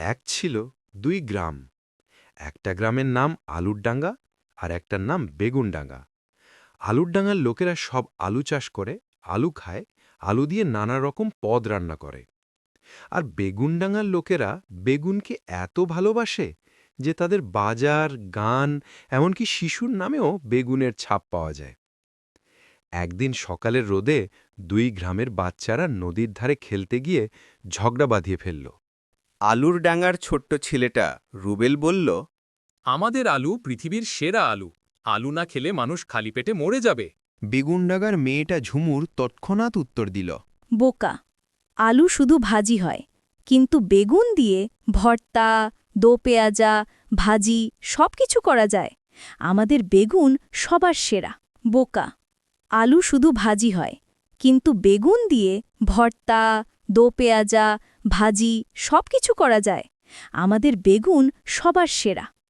এক ছিল দুই গ্রাম। একটা গ্রামের নাম আলুরডাঙ্গা আর একটার নাম বেগুনডাঙ্গা। আলুরডাঙ্গার লোকেরা সব আলু চাষ করে, আলু খায়, আলু দিয়ে নানা রকম পদ রান্না করে। আর বেগুনডাঙ্গার লোকেরা বেগুনকে এত ভালোবাসে যে তাদের বাজার, গান, এমনকি শিশুর নামেও বেগুনের ছাপ পাওয়া যায়। একদিন সকালের রোদে দুই গ্রামের বাচ্চারা নদীর ধারে খেলতে গিয়ে ঝগড়া বাঁধিয়ে ফেলল। আলুর ডাঙার ছোট্ট ছেলেটা রুবেল বলল আমাদের আলু পৃথিবীর সেরা আলু। আলু না খেলে মানুষ খালি পেটে মরে যাবে। বেগুনডাগার মেয়েটা ঝুমুর তৎক্ষণাৎ উত্তর দিল বোকা আলু শুধু ভাজি হয় কিন্তু বেগুন দিয়ে ভর্তা দো পেঁয়াজা ভাজি সব কিছু করা যায়। আমাদের বেগুন সবার সেরা। বোকা আলু শুধু ভাজি হয় কিন্তু বেগুন দিয়ে ভর্তা, দো পেঁয়াজা, ভাজি সব কিছু করা যায়। আমাদের বেগুন সবার সেরা।